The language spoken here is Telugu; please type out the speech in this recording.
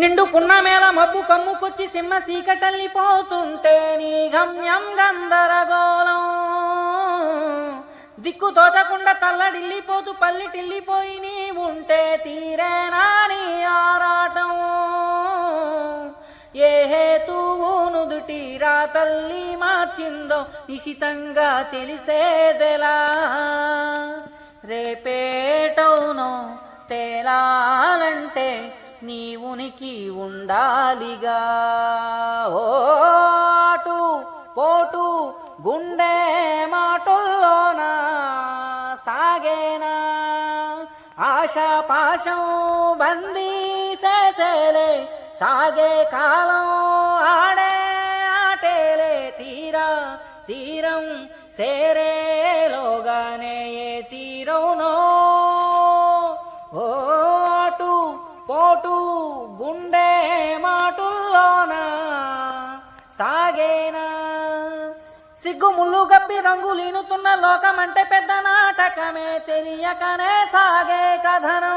నిండు పున్నమేల మబ్బు కమ్ముకొచ్చి సింహ సీకటల్లిపోతుంటే నీ గమ్యం గందరగోళం. దిక్కు తోచకుండా తల్లడిల్లిపోతూ పల్లిటిల్లిపోయి నీ ఉంటే తీరేనా నీ ఆరాటం. ఏ హేతువు నుదుటి రా తల్లి మార్చిందో నిశితంగా తెలిసేదెలా? రేపేటవునో తేలాలంటే నీవునికి ఉండాలిగా. ఓటు పోటు గుండె మాటల్లోన సాగేనా. ఆశా పాశం బందీ చేసేలే సాగే కాలం ఆడే ఆటేలే. తీరా తీరం సేరేలోగానే ఏ తీరవునో సిగ్గు ముళ్ళు గప్పి రంగులీనుతున్న లోకమంటే పెద్ద నాటకమే తెలియకనే సాగే కథనం.